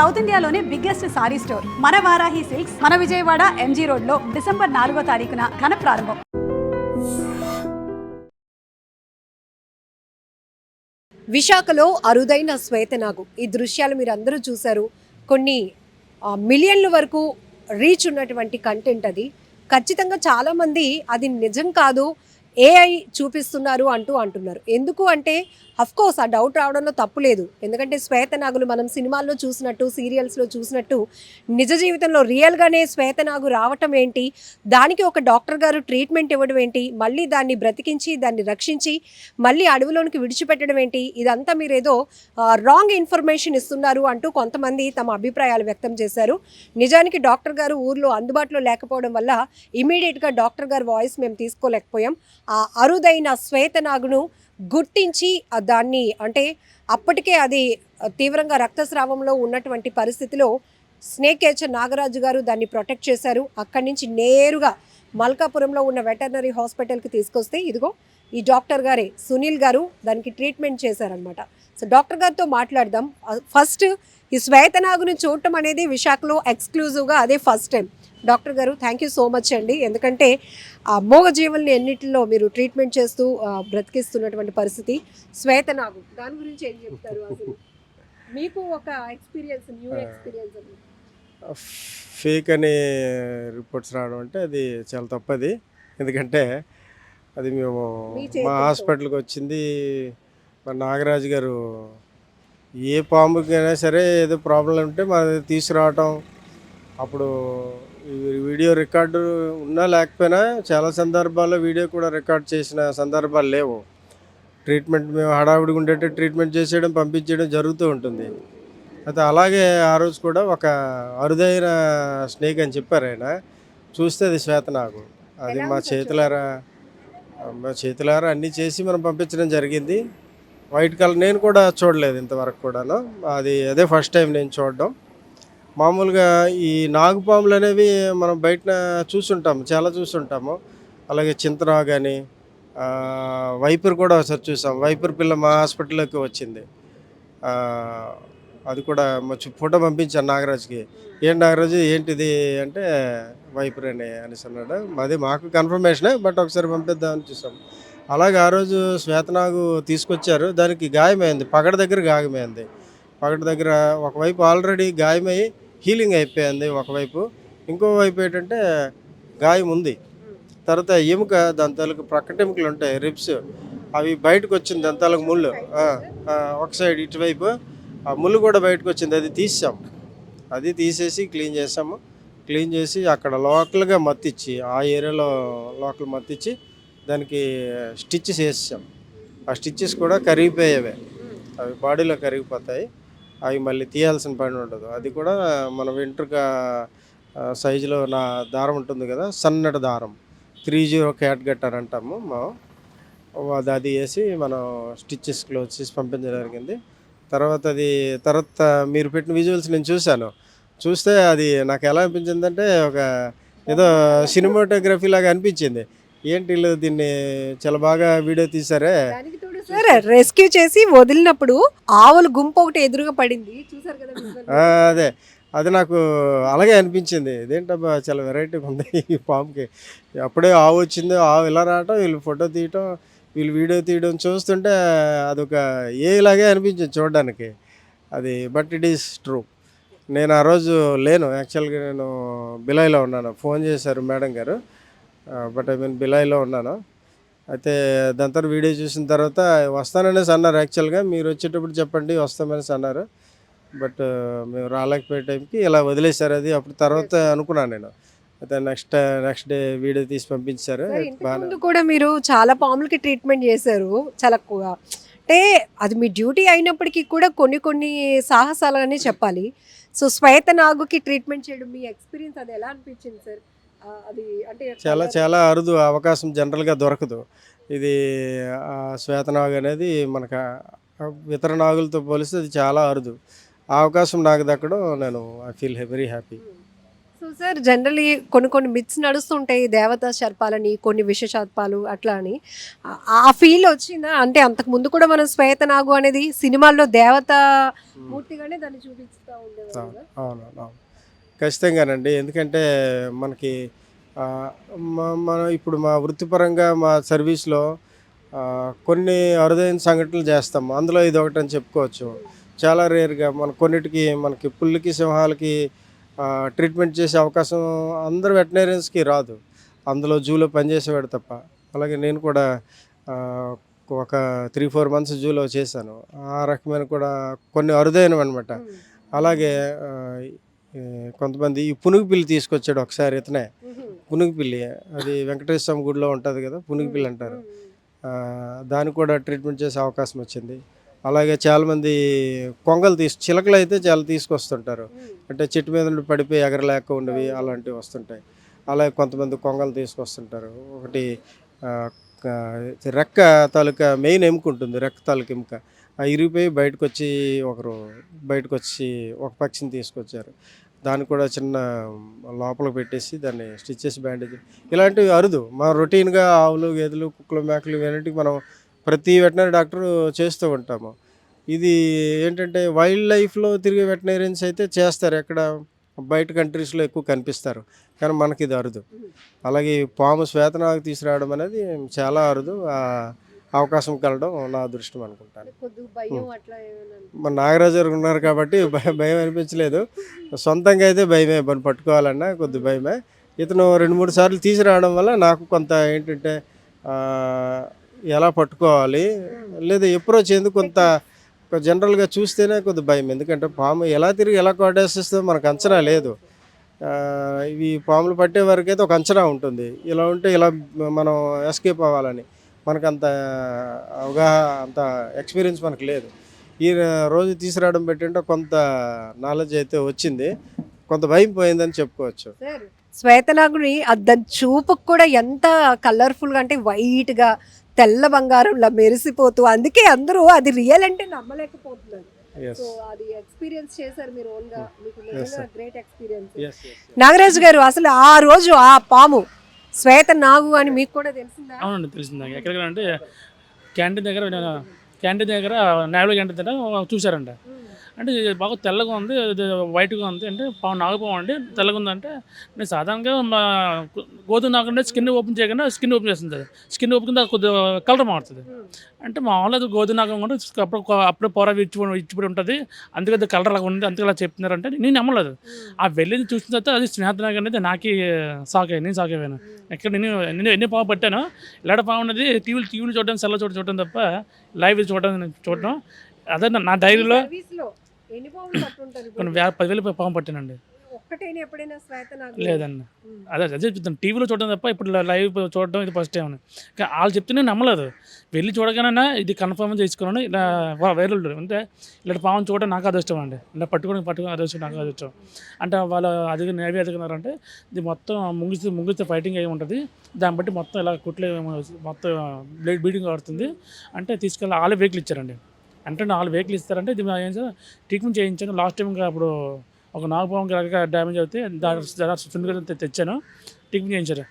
South ఇండియాలోనే biggest sorry store. మన Varahi silks మన విజయవాడ ఎంజీ రోడ్లో డిసెంబర్ నాలుగో తారీఖున ఘన ప్రారంభం. విశాఖలో అరుదైన శ్వేతనాగు. ఈ దృశ్యాలు మీరు అందరూ చూశారు. కొన్ని మిలియన్ల వరకు రీచ్ ఉన్నటువంటి కంటెంట్ అది. ఖచ్చితంగా చాలామంది అది నిజం కాదు. ఏఐ చూపిస్తున్నారు అంటూ అంటున్నారు. ఎందుకు అంటే కోర్స్ ఆ డౌట్ రావడంలో తప్పు లేదు. ఎందుకంటే శ్వేతనాగులు మనం సినిమాల్లో చూసినట్టు సీరియల్స్లో చూసినట్టు నిజ జీవితంలో రియల్గానే శ్వేతనాగు రావటం ఏంటి? దానికి ఒక డాక్టర్ గారు ట్రీట్మెంట్ ఇవ్వడం ఏంటి? మళ్ళీ దాన్ని బ్రతికించి దాన్ని రక్షించి మళ్ళీ అడవిలోనికి విడిచిపెట్టడం ఏంటి? ఇదంతా మీరేదో రాంగ్ ఇన్ఫర్మేషన్ ఇస్తున్నారు అంటూ కొంతమంది తమ అభిప్రాయాలు వ్యక్తం చేశారు. నిజానికి డాక్టర్ గారు ఊర్లో అందుబాటులో లేకపోవడం వల్ల ఇమీడియట్గా డాక్టర్ గారు వాయిస్ మేము తీసుకోలేకపోయాం. ఆ అరుదైన శ్వేతనాగును గుర్తించి దాన్ని అంటే అప్పటికే అది తీవ్రంగా రక్తస్రావంలో ఉన్నటువంటి పరిస్థితిలో స్నేక్ నాగరాజు గారు దాన్ని ప్రొటెక్ట్ చేశారు. అక్కడి నుంచి నేరుగా మల్కాపురంలో ఉన్న వెటర్నరీ హాస్పిటల్కి తీసుకొస్తే ఇదిగో ఈ డాక్టర్ గారే సునీల్ గారు దానికి ట్రీట్మెంట్ చేశారనమాట సో డాక్టర్ గారితో మాట్లాడదాం. ఫస్ట్ ఈ శ్వేతనాగుని చూడటం అనేది విశాఖలో ఎక్స్క్లూజివ్గా అదే ఫస్ట్ టైం. డాక్టర్ గారు థ్యాంక్ యూ సో మచ్ అండి. ఎందుకంటే ఆ మూగ జీవుల్ని ఎన్నిటిలో మీరు ట్రీట్మెంట్ చేస్తూ బ్రతికిస్తున్నటువంటి పరిస్థితి శ్వేతనాగు దాని గురించి ఏం చెప్తారు అసలు? మీకు ఒక ఎక్స్పీరియన్స్ న్యూ ఎక్స్పీరియన్స్ ఫేక్ అనే రిపోర్ట్స్ రావడం అంటే అది చాలా తప్పది. ఎందుకంటే అది మేము మీ హాస్పిటల్కి వచ్చింది. మా నాగరాజు గారు ఏ పాముకైనా సరే ఏదో ప్రాబ్లం ఉంటే మన తీసుకురావటం. అప్పుడు వీడియో రికార్డు ఉన్నా లేకపోయినా చాలా సందర్భాల్లో వీడియో కూడా రికార్డ్ చేసిన సందర్భాలు లేవు. ట్రీట్మెంట్ మేము హడావుడిగా ఉండేట్టు ట్రీట్మెంట్ చేసేయడం పంపించేయడం జరుగుతూ ఉంటుంది. అయితే అలాగే ఆ రోజు కూడా ఒక అరుదైన స్నేక్ అని చెప్పారు ఆయన. చూస్తే అది శ్వేతనాగు అది ఎలా మా చేతులారా మా చేతులారా అన్నీ చేసి మనం పంపించడం జరిగింది. వైట్ కలర్ నేను కూడా చూడలేదు ఇంతవరకు కూడాను. అది అదే ఫస్ట్ టైం నేను చూడడం. మామూలుగా ఈ నాగుపాములు అనేవి మనం బయట చూసుంటాము చాలా చూసుంటాము. అలాగే చింతనాగు కానీ వైపర్ కూడా ఒకసారి చూసాం. వైపర్ పిల్ల మా హాస్పిటల్లోకి వచ్చింది. అది కూడా మంచి ఫోటో పంపించాను నాగరాజుకి. ఏం నాగరాజు ఏంటిది? అంటే వైపర్ అని అనేసి అన్నాడు. అది మాకు కన్ఫర్మేషనే బట్ ఒకసారి పంపిద్దామని చూసాం. అలాగే ఆ రోజు శ్వేతనాగు తీసుకొచ్చారు. దానికి గాయమైంది పగడ దగ్గర గాయమైంది. ఒకటి దగ్గర ఒకవైపు ఆల్రెడీ గాయమై హీలింగ్ అయిపోయింది ఒకవైపు. ఇంకో వైపు ఏంటంటే గాయం ఉంది. తర్వాత ఎముక దాని తాలూకు ప్రక్కటెముకలు ఉంటాయి రిబ్స్ అవి బయటకు వచ్చింది దాని ముళ్ళు. ఒక సైడ్ ఇటువైపు. ఆ ముళ్ళు కూడా బయటకు వచ్చింది అది తీసాం. అది తీసేసి క్లీన్ చేసాము. క్లీన్ చేసి అక్కడ లోకల్గా మత్తిచ్చి ఆ ఏరియాలో లోకల్ మత్తిచ్చి దానికి స్టిచ్చెస్ వేసాం ఆ స్టిచ్చెస్ కూడా కరిగిపోయేవే. అవి బాడీలో కరిగిపోతాయి. అవి మళ్ళీ తీయాల్సిన పని ఉండదు. అది కూడా మన వెంట్రుక సైజులో నా దారం ఉంటుంది కదా సన్నటి దారం. త్రీ జీరో క్యాట్గట్ అని అంటాము మా. అది అది వేసి మనం స్టిచ్చెస్ క్లోజ్ చేసి పంపించడం జరిగింది. తర్వాత అది తర్వాత మీరు పెట్టిన విజువల్స్ నేను చూశాను. చూస్తే అది నాకు ఎలా అనిపించిందంటే ఒక ఏదో సినిమాటోగ్రఫీ లాగా అనిపించింది. ఏంటి వీళ్ళు దీన్ని చాలా బాగా వీడియో తీసారే సార్ రెస్క్యూ చేసి వదిలినప్పుడు ఆవుల గుంపు ఒకటి ఎదురుగా పడింది. చూసారు కదా అదే. అది నాకు అలాగే అనిపించింది. ఇదేంటబ్బా చాలా వెరైటీగా ఉంది ఈ పాముకి అప్పుడే ఆవు వచ్చింది ఆవు ఇలా రావటం వీళ్ళు ఫోటో తీయటం వీళ్ళు వీడియో తీయడం చూస్తుంటే అదొక ఏలాగే అనిపించింది చూడడానికి. అది బట్ ఇట్ ఈస్ ట్రూ నేను ఆ రోజు లేను. యాక్చువల్గా నేను బిలాయిలో ఉన్నాను. ఫోన్ చేశారు మేడం గారు. బట్ ఐ మీన్ బిలాయిలో ఉన్నాను. అయితే దాని తర్వాత వీడియో చూసిన తర్వాత వస్తాననేసి అన్నారు యాక్చువల్గా. మీరు వచ్చేటప్పుడు చెప్పండి వస్తామనేసి అన్నారు. బట్ మేము రాలేకపోయే టైంకి ఇలా వదిలేశారు అది. అప్పుడు తర్వాత అనుకున్నాను నేను. అయితే నెక్స్ట్ నెక్స్ట్ డే వీడియో తీసి పంపించారు. కూడా మీరు చాలా పాములకి ట్రీట్మెంట్ చేశారు. చాలా కు- అంటే అది మీ డ్యూటీ అయినప్పటికీ కూడా కొన్ని కొన్ని సాహసాలనే చెప్పాలి. సో శ్వేత నాగుకి ట్రీట్మెంట్ చేయడం మీ ఎక్స్పీరియన్స్ అది ఎలా అనిపించింది సార్? అది అంటే చాలా చాలా అరుదు అవకాశం జనరల్గా దొరకదు. ఇది శ్వేతనాగు అనేది మనకు ఇతర నాగులతో పోలిస్తే అది చాలా అరుదు. ఆ అవకాశం నాకు దక్కడం నేను I feel very happy so sir generally కొన్ని కొన్ని మిత్స్ నడుస్తుంటాయి దేవతా సర్పాలని కొన్ని విష సర్పాలు అట్లా అని. ఆ- ఫీల్ వచ్చిందా? అంటే అంతకు ముందు కూడా మనం శ్వేతనాగు అనేది సినిమాల్లో దేవత మూర్తిగానే దాన్ని చూపిస్తూ ఉండేవారు అవును. ఖచ్చితంగానండి. ఎందుకంటే మనకి ఆ, మ- మనం ఇప్పుడు మా వృత్తిపరంగా మా సర్వీస్లో ఆ, కొన్ని అరుదైన సంఘటనలు చేస్తాం. అందులో ఇది ఒకటి అని చెప్పుకోవచ్చు. చాలా రేర్గా మన కొన్నిటికి మనకి పుల్లికి సింహాలకి ట్రీట్మెంట్ చేసే అవకాశం అందరు వెటనరీన్స్కి రాదు. అందులో జూలో పనిచేసేవాడు తప్ప. అలాగే నేను కూడా ఆ, ఒక త్రీ ఫోర్ మంత్స్ జూలో చేశాను. ఆ రకమైన కూడా కొన్ని అరుదైనవి అనమాట అలాగే ఆ, కొంతమంది ఈ పునుగు పిల్లి తీసుకొచ్చాడు ఒకసారి ఇతనే. పునుగు పిల్లి అది వెంకటేశ్వర స్వామి గుడిలో ఉంటుంది కదా పునుగు పిల్లి అంటారు. దానికి కూడా ట్రీట్మెంట్ చేసే అవకాశం వచ్చింది. అలాగే చాలామంది కొంగలు తీసు చిలకలు అయితే చాలా తీసుకొస్తుంటారు. అంటే చెట్టు మీద నుండి పడిపోయి ఎగరలేక ఉండేవి అలాంటివి వస్తుంటాయి. అలాగే కొంతమంది కొంగలు తీసుకొస్తుంటారు. ఒకటి రెక్క తాలూకా మెయిన్ ఎముక ఉంటుంది రెక్క తాలూకా ఎముక. ఆ ఇరిగిపోయి బయటకు వచ్చి ఒకరు బయటకు వచ్చి ఒక పక్షిని తీసుకొచ్చారు. దాన్ని కూడా చిన్న లోపల పెట్టేసి దాన్ని స్టిచ్ చేసి బ్యాండేజ్ ఇలాంటివి అరుదు. మన రొటీన్గా ఆవులు గేదెలు కుక్కలు మేకలు ఇలాంటివి మనం ప్రతి వెటనరీ డాక్టర్ చేస్తూ ఉంటాము. ఇది ఏంటంటే వైల్డ్ లైఫ్లో తిరిగే వెటనరీన్స్ అయితే చేస్తారు. ఎక్కడ బయట కంట్రీస్లో ఎక్కువ కనిపిస్తారు. కానీ మనకి ఇది అరుదు. అలాగే పాము శ్వేతనాగ తీసుకురావడం అనేది చాలా అరుదు. అవకాశం కలడం నా అదృష్టం అనుకుంటాను. మన నాగరాజు గారు ఉన్నారు కాబట్టి భయం భయం అనిపించలేదు. సొంతంగా అయితే భయమే మనం పట్టుకోవాలన్నా కొద్ది భయమే. ఇతను రెండు మూడు సార్లు తీసుకురావడం వల్ల నాకు కొంత ఏంటంటే ఎలా పట్టుకోవాలి లేదా అప్రోచ్ ఎందుకు కొంత జనరల్గా చూస్తేనే కొద్ది భయం. ఎందుకంటే పాము ఎలా తిరిగి ఎలా కొట్టేస్తుందో మనకు అంచనా లేదు. ఇవి పాములు పట్టే వరకు అయితే ఒక అంచనా ఉంటుంది. ఇలా ఉంటే ఇలా మనం ఎస్కేప్ అవ్వాలని. మనకు అంత అవగాహన అంత ఎక్స్పీరియన్స్ మనకు లేదు. ఈ రోజు తీసుకురావడం పెట్టింటే కొంత నాలెడ్జ్ అయితే వచ్చింది. కొంత భయం పోయిందని చెప్పుకోవచ్చు. శ్వేతనాగుని అది దాని చూపుకు కూడా ఎంత కలర్ఫుల్గా అంటే వైట్గా తెల్ల బంగారంలా మెరిసిపోతూ అందుకే అందరూ అది రియల్ అంటే నమ్మలేకపోతున్నారు. ఎస్ నాగరాజు గారు అసలు ఆ రోజు ఆ పాము శ్వేత నాగు అని మీకు కూడా తెలిసిందా? అవునండి తెలిసింది. నాకు ఎక్కడ అంటే క్యాంటీన్ దగ్గర క్యాంటీన్ దగ్గర నేవల్ క్యాంటీన్ దగ్గర చూశారంట. అంటే బాగా తెల్లగా ఉంది వైట్గా ఉంది అంటే పావు నాగపాము అండి. తెల్లగా ఉంది అంటే నేను సాధారణంగా మా గోధుమ నాకంటే స్కిన్ ఓపెన్ చేయకుండా స్కిన్ ఓపెన్ చేస్తుంది స్కిన్ ఓపెన్ కింద కొద్దిగా కలర్ మారుతుంది. అంటే మామూలుగా అది గోధుమ నాగం కూడా అప్పుడు అప్పుడు పొర ఇచ్చిపడి ఇచ్చిపడి ఉంటుంది. అందుకే అది కలర్ లాగా ఉంది అందుకే అలా చెప్తున్నారంటే నేను నమ్మలేదు. ఆ వెళ్ళింది చూసిన తర్వాత అది స్నేహితునాగం అనేది నాకే సాక్ అయ్యి నేను సాక్ అయ్యాను ఎక్కడ నేను నేను ఎన్ని పాము పట్టాను ఇలాంటి పాము అనేది టీవీలు టీవీలు చూడడం సెల్ల చూడడం చూడడం తప్ప లైవ్ చూడడం చూడడం. అదే నా- డైరీలో ఎన్ని పాములు పట్టుంటారు ఇప్పుడు? కొన్ని వే- పదివేలు పాము పట్టానండి ఒక్కటైనా ఎప్పుడైనా శ్వేత లేదండి. అదే అదే చెప్తాను టీవీలో చూడడం తప్ప ఇప్పుడు లైవ్ చూడడం ఇది ఫస్ట్ టైం. కానీ వాళ్ళు చెప్తే నేను నమ్మలేదు. వెళ్ళి చూడగానే ఇది కన్ఫర్మ్ చేసుకున్నాను ఇలా వా- వేరే వాళ్ళు అంటే ఇలాంటి పాము చూడడం నాకు అదృష్టం అండి. ఇలా పట్టుకోవడం పట్టుకుని అదృష్టం నాకు అదృష్టం. అంటే వాళ్ళు అదిగి నేవీ ఎదుగున్నారంటే ఇది మొత్తం ముంగిస్తే ముంగిస్తే ఫైటింగ్ అయి ఉంటుంది. దాన్ని బట్టి మొత్తం ఇలా కుట్లే మొత్తం బ్లేడ్ బీడింగ్ ఆడుతుంది అంటే తీసుకెళ్ళి వాళ్ళే వెహికల్ ఇచ్చారండి. అంటే నాలుగు వెహికల్ ఇస్తారంటే ఇది ఏం సార్ ట్రీట్మెంట్ చేయించాను. లాస్ట్ టైం ఇంకా అప్పుడు ఒక నాగపాముకి రకరకాల డ్యామేజ్ అవుతే దాని సుందరగా తెచ్చాను. ట్రీట్మెంట్ చేయించారు.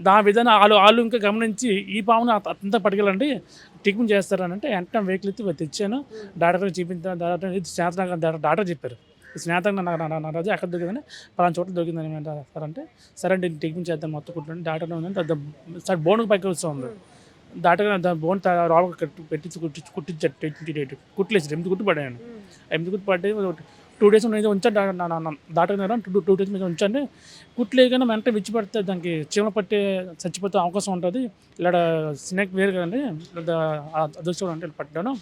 దాని విధానం వాళ్ళు వాళ్ళు ఇంకా గమనించి ఈ పామును అంత అంతా పట్టుకెళ్ళండి ట్రీట్మెంట్ చేస్తారని అంటే వెంటనే వెహికల్ ఎత్తి తెచ్చాను. డాక్టర్ చూపించిన డాక్టర్ ఇది స్నేహితులు డాక్టర్ చెప్పారు. స్నేహితంగా నా- నా ఎక్కడ దొరికిందని పలానా చోట్ల దొరికిందని సార్ అంటే సరే అంటే ట్రీట్మెంట్ చేద్దాం మొత్తం కుట్టండి డాక్టర్ ఉందంటే సార్ బోన్కి పైకి వస్తుంది. దాటగానే దాని బోన్ రావు పెట్టి కుట్టి కుట్టించారు కుట్లేసి ఎనిమిది కుట్టు పడాను ఎనిమిది కుట్టు పట్టి టూ డేస్ నేను ఉంచాను డా- నా- టూ టూ డేస్ మీద ఉంచండి కుట్లేకైనా వెంటనే విచ్చి పడితే దానికి చీమ పట్టే చచ్చిపోతే అవకాశం ఉంటుంది. ఇలా స్నేక్ వేరు కదండి అదృష్టం అంటే పట్టాను.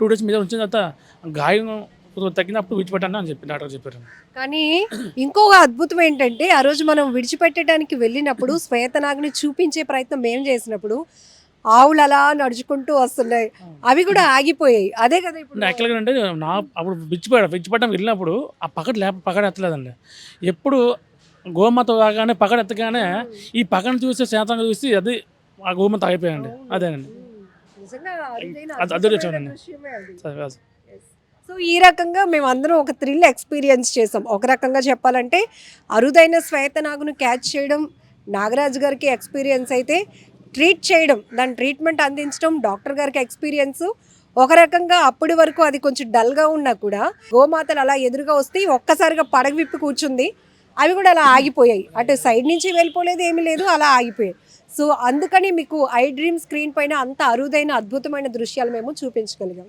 టూ డేస్ మీద ఉంచిన తర్వాత గాయం తగ్గినప్పుడు విడిచిపెట్టాను అని చెప్పి డాక్టర్ చెప్పారు. కానీ ఇంకొక అద్భుతం ఏంటంటే ఆ రోజు మనం విడిచిపెట్టడానికి వెళ్ళినప్పుడు శ్వేతనాగుని చూపించే ప్రయత్నం మేము చేసినప్పుడు ఆవులు అలా నడుచుకుంటూ వస్తున్నాయి. అవి కూడా ఆగిపోయాయి. అదే కదా ఇప్పుడు యాక్చువల్గా అంటే నా అప్పుడు విచ్చిపడ విచ్చిపడడం వెళ్ళినప్పుడు ఆ పకడ లేప పకడ ఎత్తలేదండి. ఎప్పుడు గోమాత రాగానే పకడ ఎత్తగానే ఈ పకడ చూసి శాతంగా చూసి అది ఆ గోమాత అయిపోయాయండి అదేనండి. అది- అదృష్టం సో ఈ రకంగా మేము అందరం ఒక థ్రిల్ ఎక్స్పీరియన్స్ చేసాం. ఒక రకంగా చెప్పాలంటే అరుదైన శ్వేతనాగును క్యాచ్ చేయడం నాగరాజు గారికి ఎక్స్పీరియన్స్ అయితే ట్రీట్ చేయడం దాని ట్రీట్మెంట్ అందించడం డాక్టర్ గారికి ఎక్స్పీరియన్స్. ఒక రకంగా అప్పటి వరకు అది కొంచెం డల్గా ఉన్నా కూడా గోమాతలు అలా ఎదురుగా వస్తే ఒక్కసారిగా పడగ విప్పి కూర్చుంది. అవి కూడా అలా ఆగిపోయాయి. అటు సైడ్ నుంచి వెళ్ళిపోలేదు ఏమీ లేదు అలా ఆగిపోయాయి. సో అందుకని మీకు ఐ డ్రీమ్ స్క్రీన్ పైన అంత అరుదైన అద్భుతమైన దృశ్యాలు మేము చూపించగలిగాం.